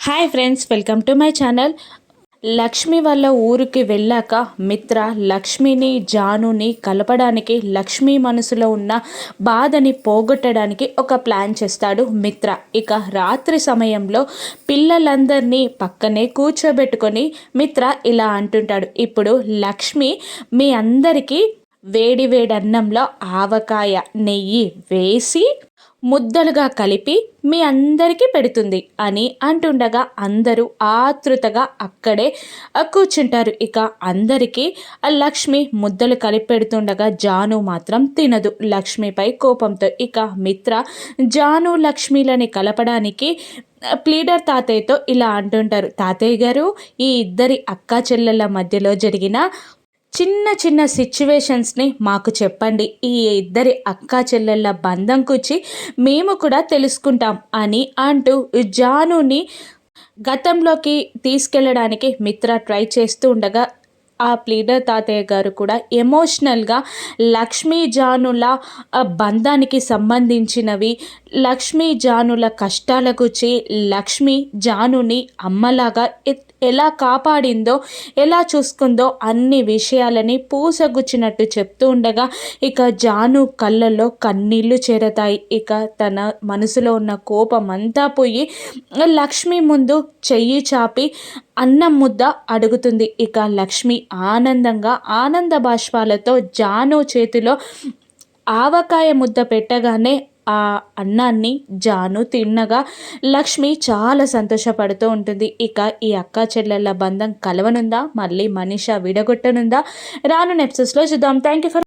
Hi friends welcome to my channel Lakshmi వాళ్ళ ఊరికి వెళ్ళాక మిత్ర లక్ష్మిని జానుని కలపడానికి లక్ష్మి మనసులో ఉన్న బాధని పోగొట్టడానికి ఒక ప్లాన్ చేస్తాడు మిత్ర. ఇక రాత్రి సమయంలో పిల్లలందరినీ పక్కనే కూర్చోబెట్టుకొని మిత్ర ఇలా అంటుంటాడు. ఇప్పుడు లక్ష్మి మీ అందరికీ వేడి వేడి అన్నంలో ఆవకాయ నెయ్యి వేసి ముద్దలుగా కలిపి మీ అందరికీ పెడుతుంది అని అంటుండగా అందరూ ఆతృతగా అక్కడే కూర్చుంటారు. ఇక అందరికీ లక్ష్మి ముద్దలు కలిపి పెడుతుండగా జాను మాత్రం తినదు. లక్ష్మిపై కోపంతో ఇక మిత్ర జాను లక్ష్మిలని కలపడానికి ప్లీడర్ తాతయ్యతో ఇలా అంటుంటారు. తాతయ్య గారు ఈ ఇద్దరి అక్కా చెల్లెళ్ళ మధ్యలో జరిగిన చిన్న చిన్న సిచ్యువేషన్స్ని మాకు చెప్పండి. ఈ ఇద్దరి అక్క చెల్లెళ్ళ బంధం కూర్చి మేము కూడా తెలుసుకుంటాం అని అంటూ జానుని గతంలోకి తీసుకెళ్ళడానికి మిత్ర ట్రై చేస్తూ ఉండగా ఆ ప్లీడర్ తాతయ్య గారు కూడా ఎమోషనల్గా లక్ష్మీ జానుల బంధానికి సంబంధించినవి లక్ష్మీ జానుల కష్టాల గురించి లక్ష్మి జానుని అమ్మలాగా ఎలా కాపాడిందో ఎలా చూసుకుందో అన్ని విషయాలని పూసగుచ్చినట్టు చెప్తూ ఉండగా ఇక జాను కళ్ళల్లో కన్నీళ్ళు చేరతాయి. ఇక తన మనసులో ఉన్న కోపం అంతా పోయి లక్ష్మి ముందు చెయ్యి చాపి అన్నం ముద్ద అడుగుతుంది. ఇక లక్ష్మి ఆనందంగా ఆనంద బాష్పాలతో జాను చేతిలో ఆవకాయ ముద్ద పెట్టగానే ఆ అన్నాన్ని జాను తిన్నగా లక్ష్మి చాలా సంతోషపడుతూ ఉంటుంది. ఇక ఈ అక్క చెల్లెళ్ళ బంధం కలవనుందా? మళ్ళీ మనిష విడగొట్టనుందా? రాను నెప్సెస్లో చూద్దాం. Thank you for